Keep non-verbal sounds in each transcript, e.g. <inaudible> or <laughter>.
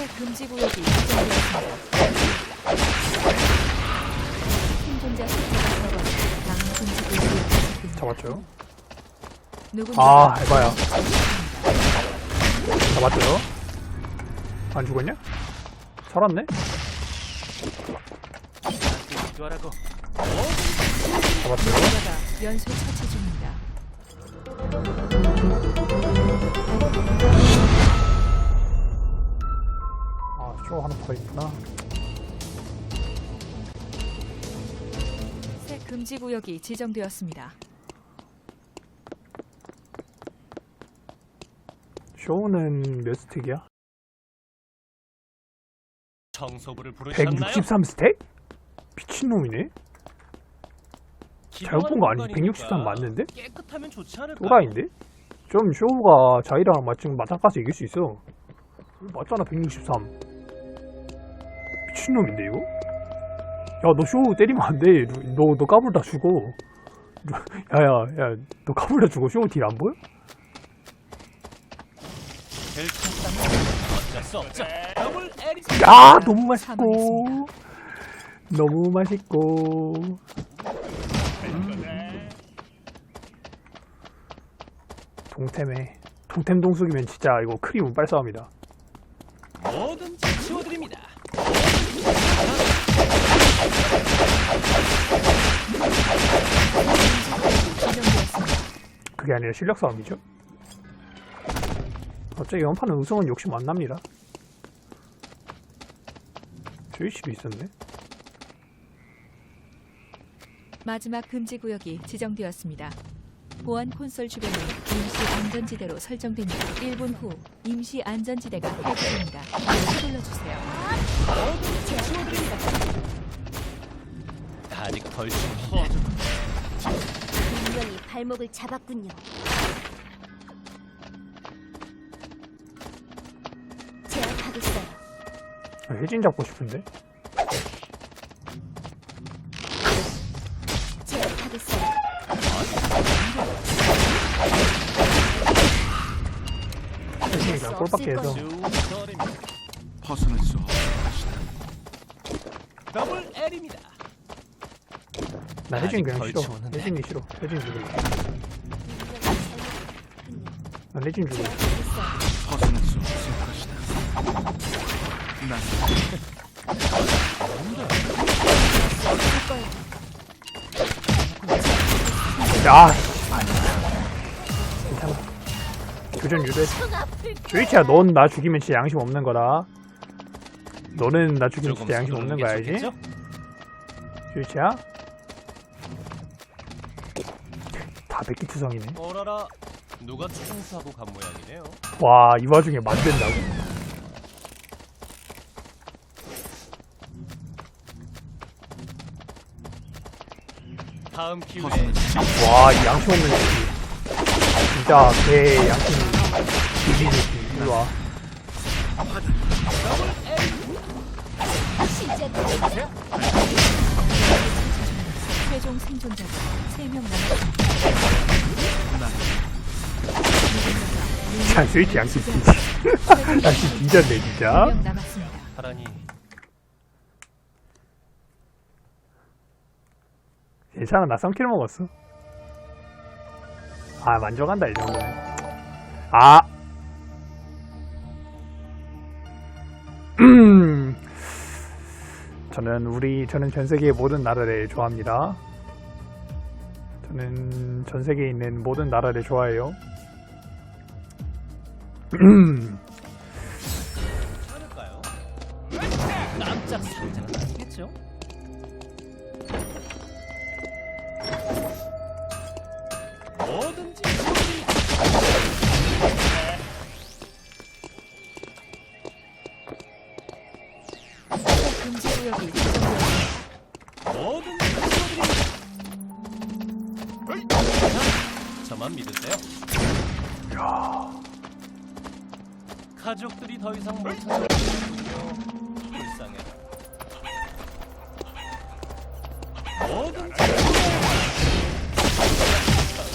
새 금지 구역이 지정되었습니다. 생존자 숫자가 적어 다음 금지 구역이. 잡았죠? 누군가 아, 에바야. 잡았죠? 안 죽었냐? 살았네? 잡았죠? 연쇄 처치 중입니다. 아, 쇼 하나 더 있구나. 새 금지 구역이 지정되었습니다. 쇼는 몇 스택이야? 청소부를 부르셨나요? 163 스택? 미친놈이네? 잘못 본 거 아니지? 163 맞는데? 깨끗하면 좋지 않을까? 또라이인데? 좀 쇼가 자이랑 맞지금 맞짱가서 이길 수 있어. 맞잖아, 163. 미친놈인데, 이거? 야, 너 쇼 때리면 안 돼. 너, 너 까불다 죽어. 야, 야, 야, 너 까불다 죽어. 쇼 딜 안 보여? 야, 너무 맛있고. 너무 맛있고. 동템에. 동템 동숙이면 진짜 이거 크리 운빨 싸움이다. 뭐든지 치워드립니다. 지정되었습니다. 그게 아니라 실력 싸움이죠. 갑자기 연판은 우승은 욕심 안 납니다. 조이씨도 있었네. 마지막 금지 구역이 지정되었습니다. 보안 콘솔 주변은 임시 안전지대로 설정됩니다. 1분 후 임시 안전지대가 해제됩니다. 서둘러 주세요. 아직 허. 분명히 발목을 잡았군요. 제압하겠어요. 아, 혜진 잡고 싶은데. 제압하겠어요. 혜진이 그냥 꼴밖에 해서. 슈터입니다. 벗어날 수 없을 것이다. 더블 L입니다. 나 혜진 그냥 아직 싫어. 걸쳐오는데. 혜진이 싫어. 혜진 죽을래. 난 혜진 죽을래. 벗어날 수 없을 것이다. 난 야! 괜찮아. 교전 유대. 조이치야, 넌 나 죽이면 진짜 양심 없는 거다. 너는 나 죽이면 조금 진짜 양심 없는 서두르는 게거 알지? 좋겠죠? 조이치야? 백기 투성이네. 어라라. 누가 청소하고 간 모양이네요. 와, 이 와중에 만든다고? 다음 기회에 와, 이 양심 없는 새끼. 진짜 개 양심 비비는 새끼. 이리 와. 최종 생존자가 3명 남았습니다. 자, 조이치 양심 진짜. 양심 뒤졌네, 진짜. 2명 남았습니다. 하라니 괜찮아, 나 3킬 먹었어. 아, 만족한다, 이 정도면. 아! 음. <clears throat> 저는 우리, 저는 전 세계의 모든 나라를 좋아합니다. 저는 전 세계에 있는 모든 나라를 좋아해요. <clears throat> <clears throat> 저만 믿으세요. 가족들이 더 이상 못 찾아오는군요. 불쌍해. 뭐든지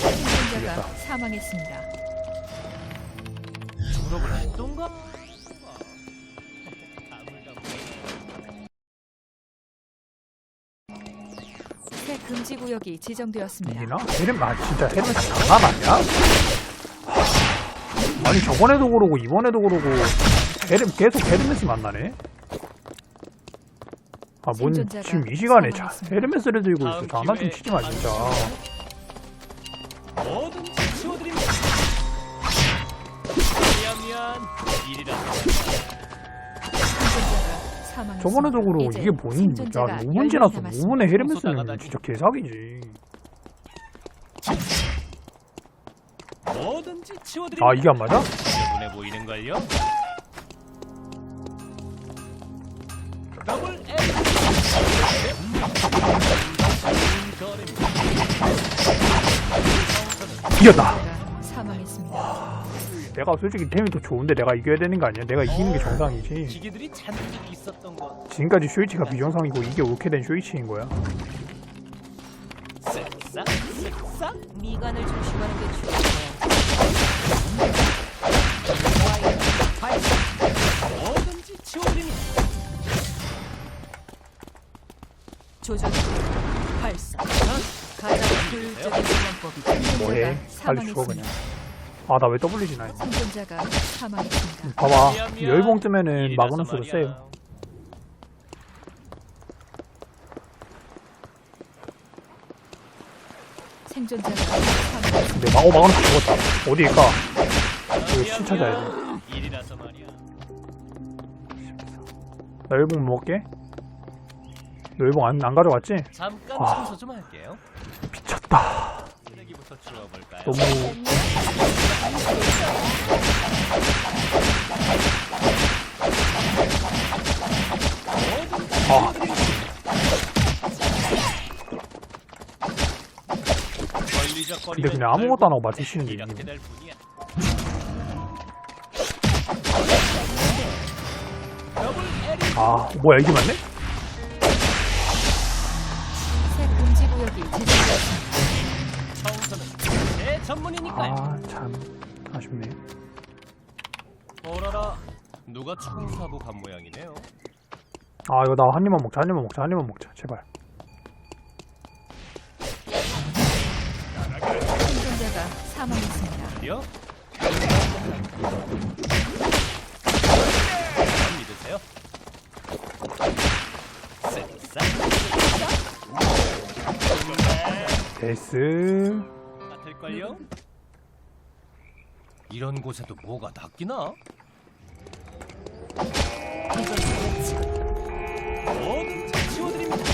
생존자가 사망했습니다. 졸업을 했던가? 금지 구역이 지정되었습니다. 이기나? 헤르 아 진짜 헤르메스 장난 아니야? 하, 아니 저번에도 그러고 이번에도 그러고 헤르 계속 헤르메스 만나네. 아뭔 생존자가 지금 이 시간에 자, 사망했습니다. 헤르메스를 들고 있어. 장난 좀 치지 마 진짜. 뭐든지 치워드립니다. 미안 미안. 일이라. 이제 이게 뭔? 야 생존자가 5분 10명 지났어. 남았습니다. 5분에 헤르메스는. 진짜 개사기지. 뭐든지 치워드립니다. 아 이게 안 맞아? 지저분해 보이는 걸요. 더블 L. 이겼다. 내가 솔직히 템이 더 좋은데 내가 이겨야 되는 거 아니야? 내가 이기는 게 정상이지. 기계들이 잔뜩 있었던 것. 지금까지 쇼이치가 비정상이고 이게 옳게 된 쇼이치인 거야. 쓱싹 쓱싹. 미간을 조심하는 게 중요해요. 뭐든지 치워드립니다. 조절 발사. 가장 효율적인 사냥법이 뭐해? 빨리 죽어 그냥. 아 나 왜 WG나 했냐? 생존자가 사망했습니다. 봐봐 미안. 열봉 뜨면은 일이라서 마그누스로. 세요. 생존자가 사망했습니다. 근데 마오 마그누스 죽었다. 어디일까? 이거 신 찾아야 돼. 미안. 일이라서 말이야. 나 열봉 먹을게. 너 열봉 안, 안 가져갔지? 잠깐 아. 청소 좀 할게요. 미쳤다. 쓰레기부터 치워볼까요? 너무 아 근데 그냥 아무것도 안 하고 맞으시는 게 L이 아 뭐야 이게 맞네? 누가 청소하고 간 모양이네요. 아 이거 나 한 입만 먹자 한 입만 먹자 한 입만 먹자 제발. 생존자가 사망했습니다. 요? 믿으세요? 쓱싹 데스 같을걸요? 이런 곳에도 뭐가 낚이나? 치워드립니다.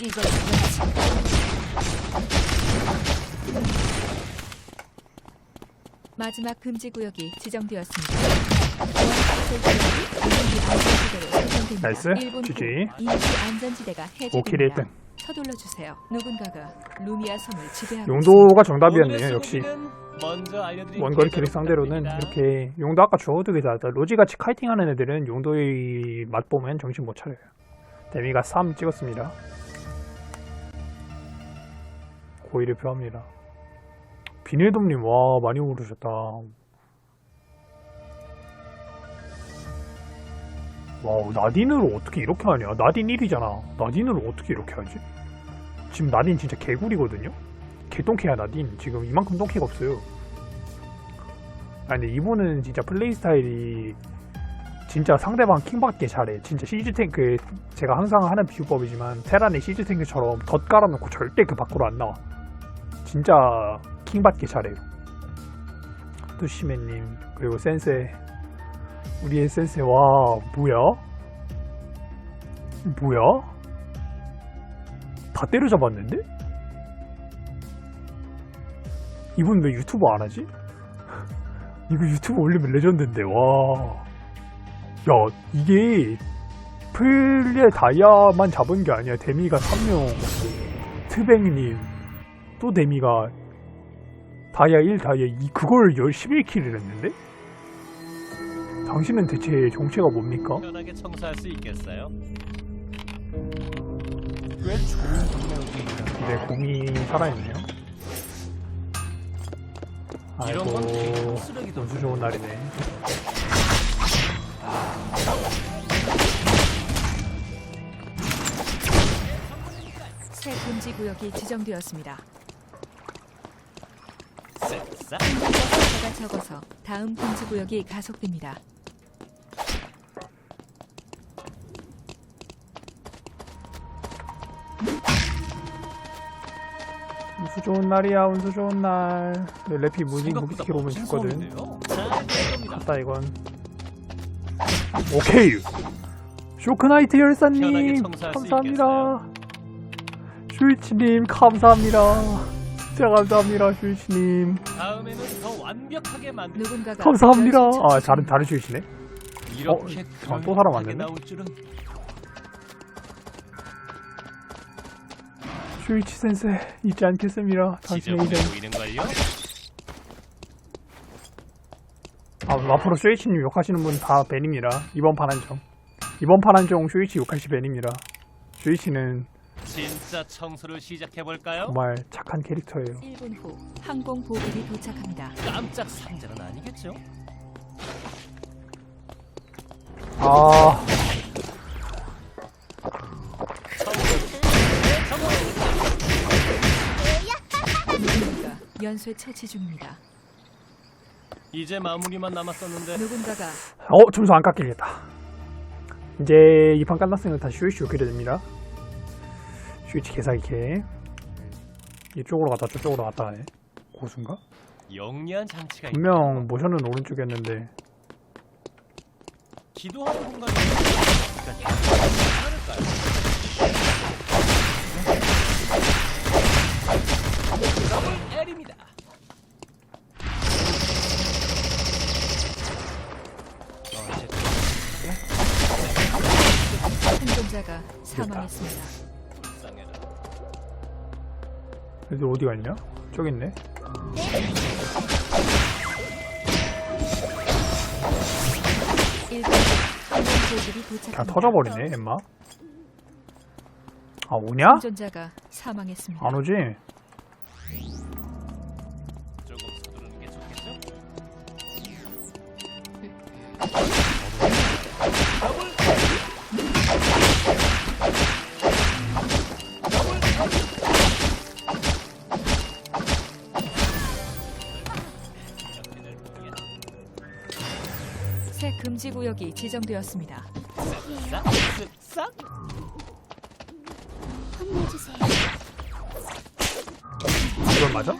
믿으세요? 마지막 금지 구역이 지정되었습니다. 나이스. GG. 임시 안전지대가 해제됩니다. 5킬 1등. 서둘러 주세요. 누군가가 루미아 섬을 지배하고 용도가 정답이었네요 역시. 원거리 캐릭 상대로는 이렇게 용도 아까 주워도 괜찮았다. 로지같이 카이팅하는 애들은 용도의 맛 보면 정신 못 차려요. 데미가 3 찍었습니다. 고의를 표합니다. 비닐돔님 와 많이 오르셨다. 와 나딘으로 어떻게 이렇게 하냐? 나딘 1위잖아. 나딘으로 어떻게 이렇게 하지? 지금 나딘 진짜 개구리거든요. 개똥캐야 나딘. 지금 이만큼 똥캐가 없어요. 아 근데 이분은 진짜 플레이 스타일이 진짜 상대방 킹받게 잘해. 진짜 시즈 탱크 제가 항상 하는 비유법이지만 테란의 시즈 탱크처럼 덧 깔아놓고 절대 그 밖으로 안 나와. 진짜 킹받게 잘해요. 뚜시맨님 그리고 센세 우리의 센세 와 뭐야? 뭐야? 다 때려잡았는데? 이분 왜 유튜브 안 하지? <laughs> 이거 유튜브 올리면 레전드인데 와. 야 이게 플레 다이아만 잡은 게 아니야 데미가 3명 트뱅님 또 데미가 다이아 1 다이아 2 그걸 11킬을 했는데? 당신은 대체 정체가 뭡니까? 편하게 청소할 수 있겠어요? 근데 네, 공이 살아있네요. 아이고, 아주 좋은 날이네. 새 금지 구역이 지정되었습니다. 가 적어서 다음 금지 구역이 가속됩니다. 운수 좋은 날이야 운수 좋은 날. 내 래피 무기 무기스킬 오면 죽거든. 갔다 이건. 오케이. 쇼크나이트 열사님 감사합니다. 슈이치님 감사합니다. 진짜 감사합니다 슈이치님. 감사합니다. 아 다른. 다른 슈이치네? 이렇게 어, 또 사람 왔네. 나 슈이치 센세 잊지 않겠습니다 당신의 지저분해 보이는걸요? 아, 앞으로 슈이치님 욕하시는 분다 밴입니다 이번 판 한정 이번 판 한정 슈이치 욕할 시 밴입니다 슈이치는 진짜 청소를 시작해 볼까요? 정말 착한 캐릭터예요 1분 후 항공 보급이 도착합니다. 깜짝 상자는 아니겠죠? 아 연쇄 처치 중입니다. 이제 마무리만 남았었는데 누군가가 어, 점수 안 깎이겠다. 이제 이 판 끝났으면 다시 슈이치 욕해야 됩니다. 슈이치 개사기캐. 이쪽으로 갔다 저쪽으로 갔다 하네. 고수인가? 영리한 장치가 있 분명 모션은 오른쪽이었는데 기도하는 공간이 그러니까 사망했습니다. 애들 어디 갔냐? 저기 있네. 항공 보급이 그냥 도착합니다. 터져버리네, 엠마. 아, 오냐? 생존자가 사망했습니다. 안 오지? 조금 서두르는 게 좋겠죠? 금지 구역이 지정되었습니다. 싹, 쓱싹. 혼내주세요. 이건 맞아?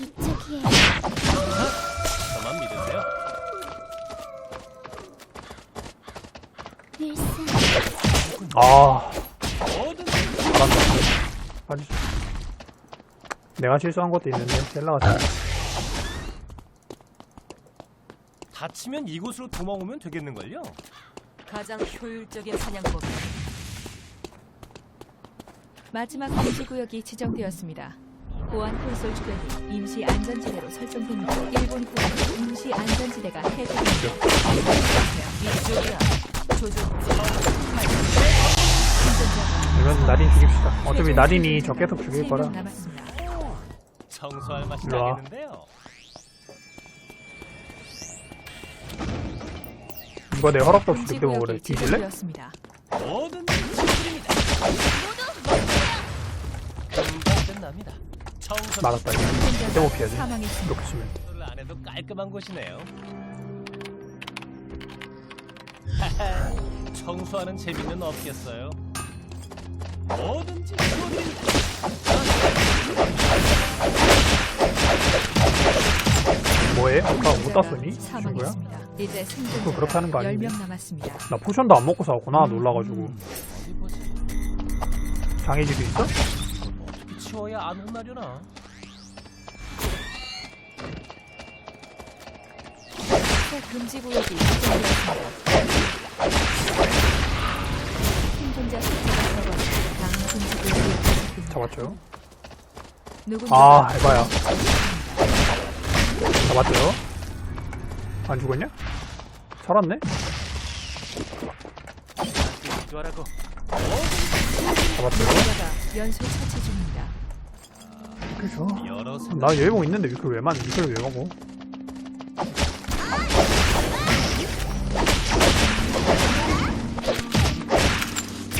이쪽이에요. 저만 믿으세요. 윌슨. 아, 잘한다. 아주 내가 실수한 것도 있는데 셀라가 잘. 다치면 이곳으로 도망오면 되겠는걸요? 가장 효율적인 사냥법. 마지막 금지 구역이 지정되었습니다. 보안 콘솔 주변이 임시 안전지대로 설정됩니다. 1분 후 임시 안전지대가 해제됩니다. 이쪽이야. 이건 나딘 죽입시다. 어차피 나딘이 저 계속 죽일 거라. 남았습니다. 청소할 맛이 일로 와. 나겠는데요. 이거 내 허락도 없이 늑대 먹으래. 뒤질래? 금방 끝납니다. 청소 맞았다, 이거. 늑대 못 피하지. 사망했습니다. 이렇게 치면. 청소를 안 해도 깔끔한 곳이네요. 하하, <laughs> 청소하는 재미는 없겠어요. 뭐든지 지워 아까 못 땄더니? 친구야? 이제 그거 그렇게 하는 거 생존자가 아닌데? 10명 남았습니다. 나 포션도 안 먹고 싸웠구나, 놀라가지고. 음, 어디 보자. 장애지도 있어? 치워야 안 혼나려나? 새 금지 구역이. 생존자 숫자가 적어서 다음 금지 구역이. 잡았죠? 아, 에바야. 잡았죠? 안 죽었냐? 살았네? 기도하라고. 연쇄 처치 중입니다. 여러 나 여유봉 있는데 위클 왜 만, 위클 왜 먹어?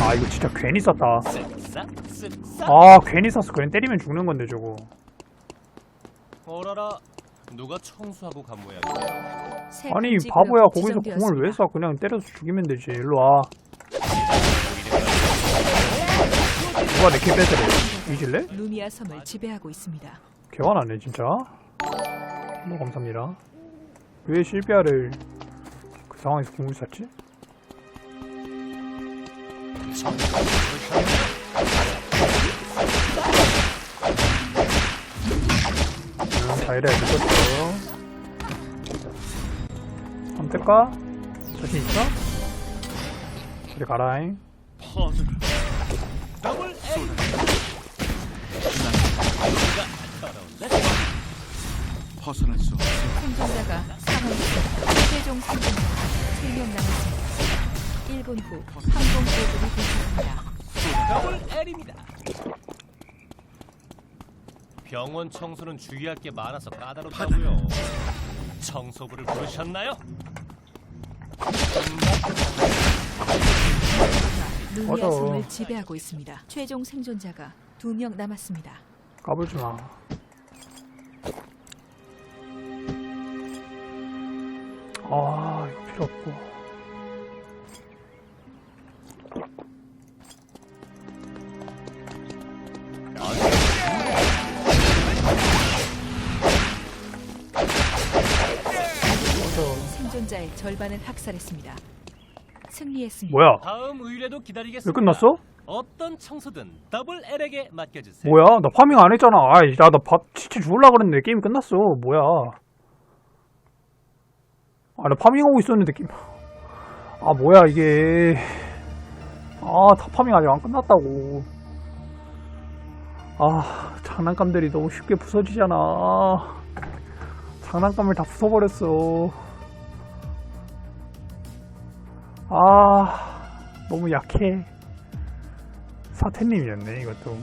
아, 아 이거 진짜 괜히 쓱싹 쓱싹 아 괜히 썼어 그냥 때리면 죽는 건데 저거 어라라 누가 청소하고 간 모양이야 새 아니 바보야 거기서 공을 왜. 쏴 그냥 때려서 죽이면 되지 일로 와 누가 내키 뺏으래 이질래? 루미아 섬을 지배하고 있습니다. 개화나네 진짜 뭐 감사합니다 왜 실비아를 그 상황에서 공을 쐈지? 이래야 늦었어 선택가? 자신 있어? 이리 가라잉 벗어날 수. 생존자가 사망했습니다. 최종 생존자 3명 남았습니다. 1분 후 항공 보급이 도착합니다. 더블 L입니다 병원 청소는 주의할 게 많아서 까다롭다고요 청소부를 부르셨나요? 루미아 맞아. 섬을 지배하고 있습니다. 최종 생존자가 2명 남았습니다. 까불지 마. 아, 이거 필요 없고. 절반을 학살했습니다. 승리했습니다. 뭐야? 다음 의뢰도 왜 기다리겠습니다 끝났어? 어떤 청소든 더블 L에게 맡겨주세요 뭐야? 나 파밍 안 했잖아. 아이, 나, 나 밥, 진짜 죽을라 그랬는데 게임 끝났어. 뭐야? 아, 나 파밍하고 있었는데 게임. 아, 뭐야, 이게. 아, 다 파밍 아직 안 끝났다고. 아, 장난감들이 너무 쉽게 부서지잖아. 장난감을 다 부숴버렸어. 아, 너무 약해. 사태님이었네, 이것도.